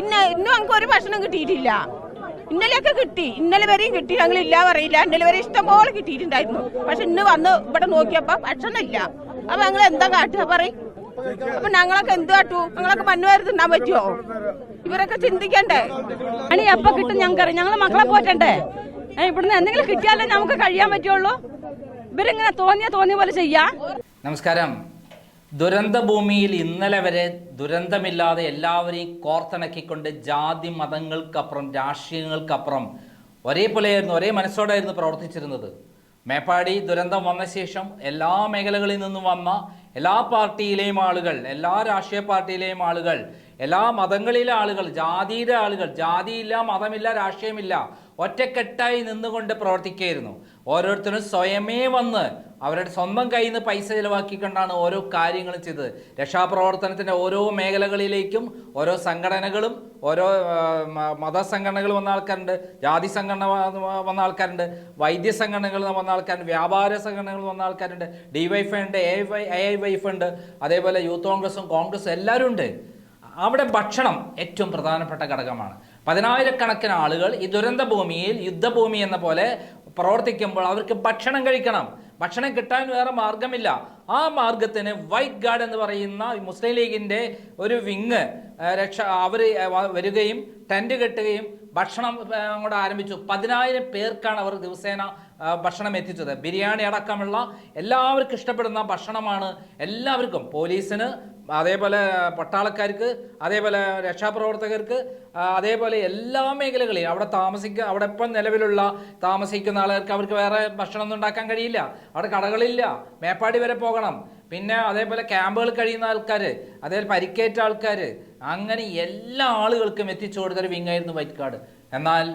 ഇന്ന ഇന്നും ഞങ്ങൾക്ക് ഒരു ഭക്ഷണം കിട്ടിയിട്ടില്ല. ഇന്നലെയൊക്കെ കിട്ടി. ഇന്നലെ വരെയും കിട്ടി. ഞങ്ങൾ ഇല്ല പറയില്ല. ഇന്നലെ വരെ ഇഷ്ടംപോലെ കിട്ടിയിട്ടുണ്ടായിരുന്നു. പക്ഷെ ഇന്ന് വന്ന് ഇവിടെ നോക്കിയപ്പോ ഭക്ഷണം ഇല്ല അപ്പൊ ഞങ്ങൾ എന്താ കാട്ടുക പറയും. അപ്പൊ ഞങ്ങളൊക്കെ എന്ത് കാട്ടു? ഞങ്ങളൊക്കെ മണ്ണുവാരി തിന്നാൻ പറ്റുമോ ഇവരൊക്കെ ചിന്തിക്കണ്ടേ? അണി എപ്പൊ കിട്ടും ഞങ്ങൾക്കറിയാം. ഞങ്ങൾ മക്കളെ പോറ്റണ്ടേ? ഇവിടുന്ന് എന്തെങ്കിലും കിട്ടിയാലേ നമുക്ക് കഴിയാൻ പറ്റുള്ളൂ. ഇവരിങ്ങനെ തോന്നിയ തോന്നിയ പോലെ ചെയ്യാം. നമസ്കാരം. ദുരന്ത ഭൂമിയിൽ ഇന്നലെ വരെ ദുരന്തമില്ലാതെ എല്ലാവരെയും കോർത്തിണക്കിക്കൊണ്ട് ജാതി മതങ്ങൾക്കപ്പുറം രാഷ്ട്രീയങ്ങൾക്കപ്പുറം ഒരേപോലെയായിരുന്നു ഒരേ മനസ്സോടായിരുന്നു പ്രവർത്തിച്ചിരുന്നത്. മേപ്പാടി ദുരന്തം വന്ന ശേഷം എല്ലാ മേഖലകളിൽ നിന്നും വന്ന എല്ലാ പാർട്ടിയിലെയും ആളുകൾ എല്ലാ രാഷ്ട്രീയ പാർട്ടിയിലെയും ആളുകൾ എല്ലാ മതങ്ങളിലെ ആളുകൾ ജാതിയിലെ ആളുകൾ ജാതിയില്ല മതമില്ല രാഷ്ട്രീയമില്ല ഒറ്റക്കെട്ടായി നിന്നുകൊണ്ട് പ്രവർത്തിക്കുകയായിരുന്നു. ഓരോരുത്തരും സ്വയമേ വന്ന് അവരുടെ സ്വന്തം കയ്യിൽ നിന്ന് പൈസ ചിലവാക്കിക്കൊണ്ടാണ് ഓരോ കാര്യങ്ങളും ചെയ്തത്. രക്ഷാപ്രവർത്തനത്തിന്റെ ഓരോ മേഖലകളിലേക്കും ഓരോ സംഘടനകളും ഓരോ മതസംഘടനകൾ വന്ന ആൾക്കാരുണ്ട് ജാതി സംഘടന വന്ന ആൾക്കാരുണ്ട് വൈദ്യ സംഘടനകൾ വന്ന ആൾക്കാരുണ്ട് വ്യാപാര സംഘടനകൾ വന്ന ആൾക്കാരുണ്ട് ഡി വൈഫ് ഉണ്ട് A Y A I Y F ഉണ്ട് അതേപോലെ യൂത്ത് കോൺഗ്രസും കോൺഗ്രസും എല്ലാവരും ഉണ്ട്. അവിടെ ഭക്ഷണം ഏറ്റവും പ്രധാനപ്പെട്ട ഘടകമാണ്. പതിനായിരക്കണക്കിന് ആളുകൾ ഈ ദുരന്ത ഭൂമിയിൽ യുദ്ധഭൂമി എന്ന പോലെ പ്രവർത്തിക്കുമ്പോൾ അവർക്ക് ഭക്ഷണം കഴിക്കണം. ഭക്ഷണം കിട്ടാൻ വേറെ മാർഗമില്ല ആ മാർഗത്തിന് വൈറ്റ് ഗാർഡ് എന്ന് പറയുന്ന മുസ്ലിം ലീഗിന്റെ ഒരു വിങ് രക്ഷ അവർ വരികയും ടെന്റ് കെട്ടുകയും ഭക്ഷണം കൂടെ ആരംഭിച്ചു. പതിനായിരം പേർക്കാണ് അവർ ദിവസേന ഭക്ഷണം എത്തിച്ചത്. ബിരിയാണി അടക്കമുള്ള എല്ലാവർക്കും ഇഷ്ടപ്പെടുന്ന ഭക്ഷണമാണ് എല്ലാവർക്കും. പോലീസിന് അതേപോലെ പട്ടാളക്കാർക്ക് അതേപോലെ രക്ഷാപ്രവർത്തകർക്ക് അതേപോലെ എല്ലാ മേഖലകളിലും. അവിടെ താമസിക്കുക അവിടെ ഇപ്പം നിലവിലുള്ള താമസിക്കുന്ന ആളുകൾക്ക് അവർക്ക് വേറെ ഭക്ഷണം ഒന്നും ഉണ്ടാക്കാൻ കഴിയില്ല. അവിടെ കടകളില്ല. മേപ്പാടി വരെ പോകണം. പിന്നെ അതേപോലെ ക്യാമ്പുകൾ കഴിയുന്ന ആൾക്കാർ അതേപോലെ പരിക്കേറ്റ ആൾക്കാർ അങ്ങനെ എല്ലാ ആളുകൾക്കും എത്തിച്ചു കൊടുത്തൊരു വിങ്ങായിരുന്നു വൈറ്റ് കാർഡ് എന്നാൽ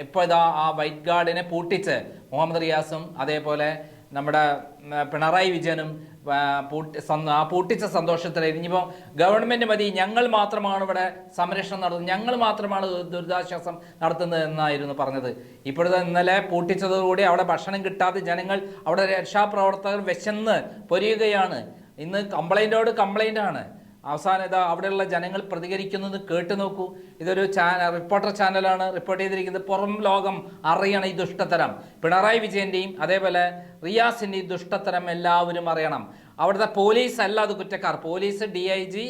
ഇപ്പോൾ ഇതാ ആ വൈറ്റ് ഗാർഡിനെ പൂട്ടിച്ച് മുഹമ്മദ് റിയാസും അതേപോലെ നമ്മുടെ പിണറായി വിജയനും ആ, പൊട്ടിച്ച സന്തോഷത്തിൽ ഇനിയിപ്പോൾ ഗവൺമെന്റ് മതി ഞങ്ങൾ മാത്രമാണ് ഇവിടെ സംരക്ഷണം നടത്തുന്നത് ഞങ്ങൾ മാത്രമാണ് ദുരിതാശ്വാസം നടത്തുന്നത് എന്നായിരുന്നു പറഞ്ഞത്. ഇപ്പോഴത്തെ ഇന്നലെ പൂട്ടിച്ചതോടുകൂടി അവിടെ ഭക്ഷണം കിട്ടാതെ ജനങ്ങൾ അവിടെ രക്ഷാപ്രവർത്തകർ വിശന്ന് പൊരിയുകയാണ്. ഇന്ന് കംപ്ലൈന്റോട് കംപ്ലൈന്റ് ആണ്. അവസാനം ഇതാ അവിടെയുള്ള ജനങ്ങൾ പ്രതികരിക്കുന്നത് കേട്ടു നോക്കൂ. ഇതൊരു ചാനൽ റിപ്പോർട്ടർ ചാനലാണ് റിപ്പോർട്ട് ചെയ്തിരിക്കുന്നത്. പുറം ലോകം അറിയണം ഈ ദുഷ്ടത്തരം പിണറായി വിജയന്റെയും അതേപോലെ റിയാസിന്റെയും ദുഷ്ടത്തരം എല്ലാവരും അറിയണം. അവിടുത്തെ പോലീസ് അല്ല അത് കുറ്റക്കാർ. Police D I G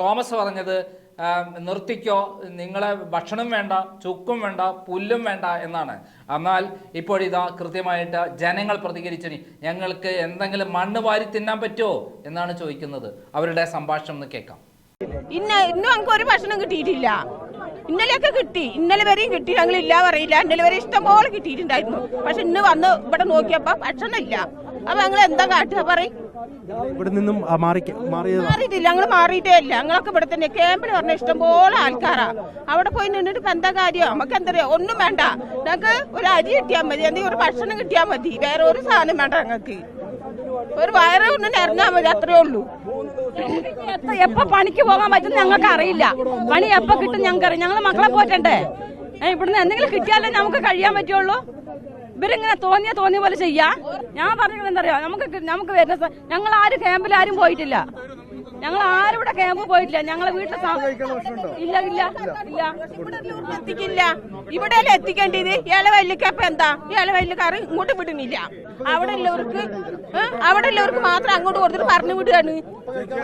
Thomas പറഞ്ഞത് നിർത്തിക്കോ നിങ്ങളെ ഭക്ഷണം വേണ്ട ചുക്കും വേണ്ട പുല്ലും വേണ്ട എന്നാണ്. എന്നാൽ ഇപ്പോഴിതാ കൃത്യമായിട്ട് ജനങ്ങൾ പ്രതികരിച്ചിനി ഞങ്ങൾക്ക് എന്തെങ്കിലും മണ്ണ് വാരി തിന്നാൻ പറ്റുമോ എന്നാണ് ചോദിക്കുന്നത്. അവരുടെ സംഭാഷണം ഒന്ന് കേൾക്കാം. ഇന്ന ഇന്നും ഞങ്ങൾക്ക് ഒരു ഭക്ഷണം കിട്ടിയിട്ടില്ല. ഇന്നലെയൊക്കെ കിട്ടി. ഇന്നലെ വരെയും കിട്ടി. ഞങ്ങൾ ഇല്ല പറയില്ല ഇന്നലെ വരെ ഇഷ്ടംപോലെ കിട്ടിയിട്ടുണ്ടായിരുന്നു. പക്ഷെ ഇന്ന് വന്ന് ഇവിടെ നോക്കിയപ്പോ ഭക്ഷണം ഇല്ല അപ്പൊ ഞങ്ങൾ എന്താ കാട്ടുക? പറയും. ഇവിടെ നിന്നും മാറിയിട്ടില്ല. ഞങ്ങൾ മാറിയിട്ടേ ഇല്ല. ഞങ്ങളൊക്കെ ഇവിടെ തന്നെ. ക്യാമ്പിൽ പറഞ്ഞ ഇഷ്ടംപോലെ ആൾക്കാരാ. അവിടെ പോയി നിന്നിട്ട് ഇപ്പൊ എന്താ കാര്യം? നമുക്ക് എന്താ ഒന്നും വേണ്ട. ഞങ്ങൾക്ക് ഒരു അരി കിട്ടിയാൽ മതി. എന്തെങ്കിലും ഒരു ഭക്ഷണം കിട്ടിയാൽ മതി. വേറെ ഒരു സാധനം വേണ്ട ഞങ്ങൾക്ക്. ഒരു വയറ് ഒന്ന് നിറഞ്ഞാൽ മതി. അത്രേ ഉള്ളൂ. എപ്പ പണിക്ക് പോകാൻ പറ്റും ഞങ്ങൾക്ക് അറിയില്ല. പണി എപ്പോ കിട്ടും ഞങ്ങൾക്ക് അറിയാം ഞങ്ങൾ മക്കളെ പോറ്റണ്ടേ? ഇവിടുന്ന് എന്തെങ്കിലും കിട്ടിയാലേ നമുക്ക് കഴിയാൻ പറ്റുള്ളൂ. ഇവരിങ്ങനെ തോന്നിയ തോന്നിയ പോലെ ചെയ്യാ. ഞാൻ പറഞ്ഞത് എന്താ പറയാ നമുക്ക് നമുക്ക് വരുന്ന ഞങ്ങൾ ആരും ക്യാമ്പിൽ ആരും പോയിട്ടില്ല. ഞങ്ങൾ ആരും ഇവിടെ ക്യാമ്പ് പോയിട്ടില്ല. ഞങ്ങളെ വീട്ടിൽ ഇല്ല ഇല്ല ഇല്ല. എത്തിക്കില്ല. ഇവിടെ എത്തിക്കേണ്ടത്? ഇലവല്ലിക്കപ്പ എന്താ? ഇലവല്ലിക്കാർ ഇങ്ങോട്ട് വിടുന്നില്ല. അവിടെ ഉള്ളവർക്ക്? അവിടെ ഉള്ളവർക്ക് മാത്രം അങ്ങോട്ട് കൊടുത്തിട്ട് പറഞ്ഞു വിടുകയാണ്.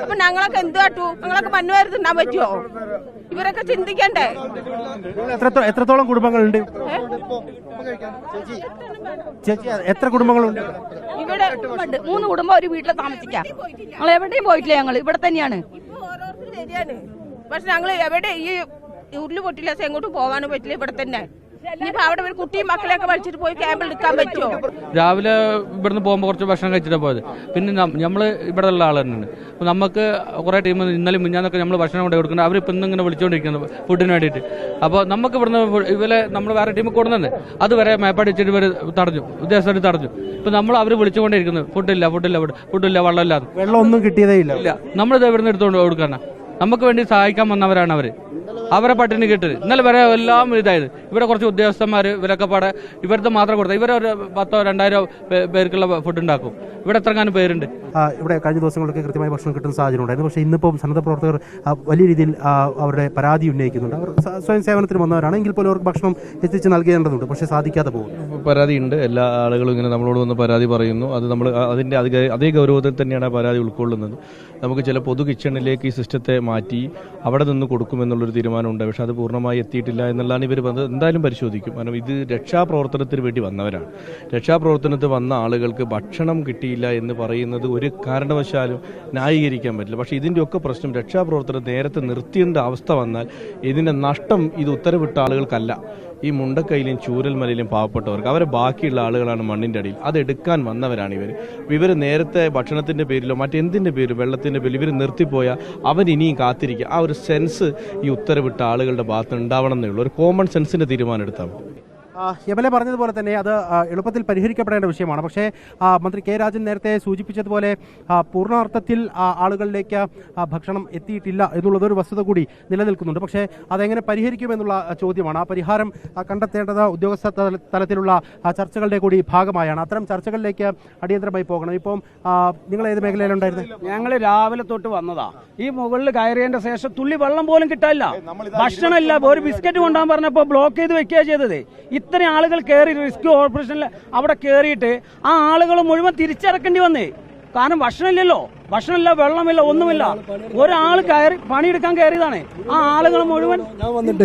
അപ്പൊ ഞങ്ങളൊക്കെ എന്ത് കാട്ടു? ഞങ്ങളൊക്കെ മണ്ണുവാരി തിന്നാൻ പറ്റുമോ ഇവരൊക്കെ ചിന്തിക്കണ്ടേ? എത്ര എത്രത്തോളം കുടുംബങ്ങളുണ്ട്? ചേച്ചി എത്ര കുടുംബങ്ങളുണ്ട്? ഇവിടെ മൂന്ന് കുടുംബം ഒരു വീട്ടിൽ താമസിക്കാം. ഞങ്ങൾ എവിടെയും പോയിട്ടില്ല ഞങ്ങൾ. ഇവിടെ തന്നെയാണ്. പക്ഷെ ഞങ്ങൾ എവിടെ ഈ ഉരുളി പൊട്ടില്ല എങ്ങോട്ടും പോകാനും പറ്റില്ല ഇവിടെ തന്നെ. ഇനിയിപ്പോ അവിടെ ഒരു കുട്ടിയും മക്കളെയൊക്കെ വലിച്ചിട്ട് പോയി ക്യാമ്പിൽ എടുക്കാൻ പറ്റുമോ? രാവിലെ ഇവിടുന്ന് പോകുമ്പോൾ കുറച്ച് ഭക്ഷണം കഴിച്ചിട്ടാണ് പോയത്. പിന്നെ നമ്മൾ ഇവിടെ ഉള്ള ആൾ തന്നെയാണ്. അപ്പോൾ നമുക്ക് കുറേ ടീം ഇന്നലെ മിഞ്ഞാന്നൊക്കെ നമ്മൾ ഭക്ഷണം കൊണ്ട് കൊടുക്കുന്നത് അവരിപ്പോൾ ഇപ്പം ഇങ്ങനെ വിളിച്ചുകൊണ്ടിരിക്കുന്നത് ഫുഡിന് വേണ്ടിയിട്ട്. അപ്പോൾ നമുക്ക് ഇവിടുന്ന് ഇവരെ നമ്മൾ വേറെ ടീം കൊടുക്കുന്നുണ്ട്. അതുവരെ മേപ്പാടി വെച്ചിട്ട് ഇവർ തടഞ്ഞു ഉദ്യോഗസ്ഥർ തടഞ്ഞു. ഇപ്പോൾ നമ്മൾ അവർ വിളിച്ചുകൊണ്ടിരിക്കുന്നത് ഫുഡില്ല ഫുഡില്ല ഫുഡ് ഫുഡില്ല വെള്ളമില്ല വെള്ളം ഒന്നും കിട്ടിയതേ ഇല്ല. ഇല്ല. നമ്മളിത് ഇവിടുന്ന് എടുത്തുകൊണ്ട് കൊടുക്കാനാ. നമുക്ക് വേണ്ടി സഹായിക്കാൻ വന്നവരാണ് അവർ അവരെ പട്ടിണി കിട്ടരുത് ഇന്നലെ വരെ എല്ലാം ഇതായത്. ഇവിടെ കുറച്ച് ഉദ്യോഗസ്ഥന്മാർ ഇവരൊക്കെ പാടെ ഇവരുടെ മാത്രം കൊടുത്തത് ഇവരൊരു പത്തോ രണ്ടായിരോ പേർക്കുള്ള ഫുഡ് ഉണ്ടാക്കും ഇവിടെ എത്രങ്ങാനും പേരുണ്ട്. ആ, ഇവിടെ കഴിഞ്ഞ ദിവസങ്ങളൊക്കെ കൃത്യമായി ഭക്ഷണം കിട്ടുന്ന സാഹചര്യം ഉണ്ടായിരുന്നു. പക്ഷേ ഇന്നിപ്പോൾ സന്നദ്ധ പ്രവർത്തകർ വലിയ രീതിയിൽ അവരുടെ പരാതി ഉന്നയിക്കുന്നുണ്ട്. അവർ സ്വയം സേവനത്തിന് വന്നവരാണ്. എങ്കിൽ പോലും അവർക്ക് ഭക്ഷണം എത്തിച്ച് നൽകേണ്ടതുണ്ട്. പക്ഷേ സാധിക്കാതെ പോകും പരാതിയുണ്ട്. എല്ലാ ആളുകളും ഇങ്ങനെ നമ്മളോട് വന്ന് പരാതി പറയുന്നു. അത് നമ്മൾ അതിന്റെ അധിക അതേ ഗൗരവത്തിൽ തന്നെയാണ് പരാതി ഉൾക്കൊള്ളുന്നത്. നമുക്ക് ചില പൊതു കിച്ചണിലേക്ക് ഈ സിസ്റ്റത്തെ മാറ്റി അവിടെ നിന്ന് കൊടുക്കുമെന്നുള്ളൊരു തീരുമാനമുണ്ട്. പക്ഷേ അത് പൂർണമായി എത്തിയിട്ടില്ല എന്നുള്ളതാണ് ഇവർ വന്നത് എന്തായാലും പരിശോധിക്കും. കാരണം ഇത് രക്ഷാപ്രവർത്തനത്തിന് വേണ്ടി വന്നവരാണ്. രക്ഷാപ്രവർത്തനത്തിൽ വന്ന ആളുകൾക്ക് ഭക്ഷണം കിട്ടിയില്ല എന്ന് പറയുന്നത് ഒരു കാരണവശാലും ന്യായീകരിക്കാൻ പറ്റില്ല. പക്ഷേ ഇതിന്റെയൊക്കെ പ്രശ്നം രക്ഷാപ്രവർത്തനം നേരത്തെ നിർത്തിയേണ്ട അവസ്ഥ വന്നാൽ ഇതിന്റെ നഷ്ടം ഇത് ഉത്തരവിട്ട ആളുകൾക്കല്ല. ഈ മുണ്ടക്കൈയിലും ചൂരൽമലയിലും പാവപ്പെട്ടവർക്ക്. അവരെ ബാക്കിയുള്ള ആളുകളാണ് മണ്ണിന്റെ അടിയിൽ. അതെടുക്കാൻ വന്നവരാണ് ഇവർ ഇവർ നേരത്തെ ഭക്ഷണത്തിന്റെ പേരിലോ മറ്റെന്തിന്റെ പേരിലോ വെള്ളത്തിന്റെ പേരിൽ ഇവർ നിർത്തിപ്പോയാൽ അവൻ ഇനിയും കാത്തിരിക്കുക ആ ഒരു സെൻസ് ഈ ഉത്തരവിട്ട ആളുകളുടെ ഭാഗത്ത് ഉണ്ടാവണം എന്നേ ഉള്ളൂ. ഒരു കോമൺ സെൻസിന്റെ തീരുമാനം എടുത്താൽ എം എൽ എ പറഞ്ഞതുപോലെ തന്നെ അത് എളുപ്പത്തിൽ പരിഹരിക്കപ്പെടേണ്ട വിഷയമാണ്. പക്ഷേ മന്ത്രി കെ രാജൻ നേരത്തെ സൂചിപ്പിച്ചതുപോലെ ആ, പൂർണാർത്ഥത്തിൽ ആളുകളിലേക്ക് ഭക്ഷണം എത്തിയിട്ടില്ല എന്നുള്ളതൊരു വസ്തുത കൂടി നിലനിൽക്കുന്നുണ്ട്. പക്ഷേ അതെങ്ങനെ പരിഹരിക്കുമെന്നുള്ള ചോദ്യമാണ്. ആ പരിഹാരം കണ്ടെത്തേണ്ടത് ഉദ്യോഗസ്ഥ തലത്തിലുള്ള ചർച്ചകളുടെ കൂടി ഭാഗമായാണ്. അത്തരം ചർച്ചകളിലേക്ക് അടിയന്തരമായി പോകണം. ഇപ്പം നിങ്ങൾ ഏത് മേഖലയിലുണ്ടായിരുന്നു ഞങ്ങൾ രാവിലെ തൊട്ട് വന്നതാ. ഈ മുകളിൽ കയറിയതിന്റെ ശേഷം തുള്ളി വെള്ളം പോലും കിട്ടാനില്ല. ഭക്ഷണമില്ല ഒരു ബിസ്ക്കറ്റ് കൊണ്ടാൻ പറഞ്ഞപ്പോൾ ബ്ലോക്ക് ചെയ്ത് വെക്കുക ചെയ്തത്. ഇത്രയും ആളുകൾ കയറി റിസ്ക് ഓപ്പറേഷനിൽ അവിടെ കയറിയിട്ട് ആ ആളുകൾ മുഴുവൻ തിരിച്ചിറക്കേണ്ടി വന്നേ. കാരണം ഭക്ഷണമില്ലല്ലോ. ഭക്ഷണമില്ല വെള്ളമില്ല ഒന്നുമില്ല. ഒരാൾ കയറി പണിയെടുക്കാൻ കയറിയതാണ്. ആ ആളുകൾ മുഴുവൻ ഞാൻ വന്നിട്ട്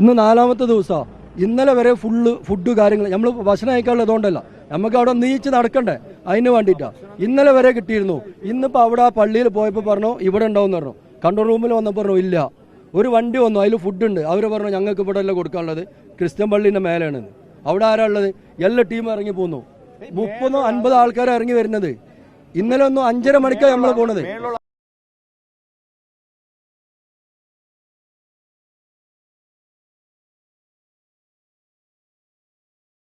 ഇന്ന് നാലാമത്തെ ദിവസമാണ് ഇന്നലെ വരെ ഫുള്ള് ഫുഡ് കാര്യങ്ങൾ നമ്മൾ ഭക്ഷണം അയക്കാനുള്ള ഇതുകൊണ്ടല്ല. നമുക്ക് അവിടെ നീച്ച് നടക്കണ്ടേ? അതിന് വേണ്ടിയിട്ടാ. ഇന്നലെ വരെ കിട്ടിയിരുന്നു. ഇന്നിപ്പോൾ അവിടെ ആ പള്ളിയിൽ പോയപ്പോൾ പറഞ്ഞു ഇവിടെ ഉണ്ടാവും പറഞ്ഞു. കൺട്രോൾ റൂമിൽ വന്നപ്പോൾ പറഞ്ഞു ഇല്ല. ഒരു വണ്ടി വന്നു അതിൽ ഫുഡ് ഉണ്ട്. അവർ പറഞ്ഞു ഞങ്ങൾക്ക് ഇവിടെ അല്ല കൊടുക്കാനുള്ളത്. ക്രിസ്ത്യൻ പള്ളീന്റെ മേലെയാണ്. അവിടെ ആരാ ഉള്ളത്? എല്ലാ ടീമും ഇറങ്ങി പോകുന്നു മുപ്പതോ അൻപതോ ആൾക്കാർ ഇറങ്ങി വരുന്നത്. ഇന്നലെ ഒന്നും അഞ്ചര മണിക്കാണ് നമ്മൾ പോണത്.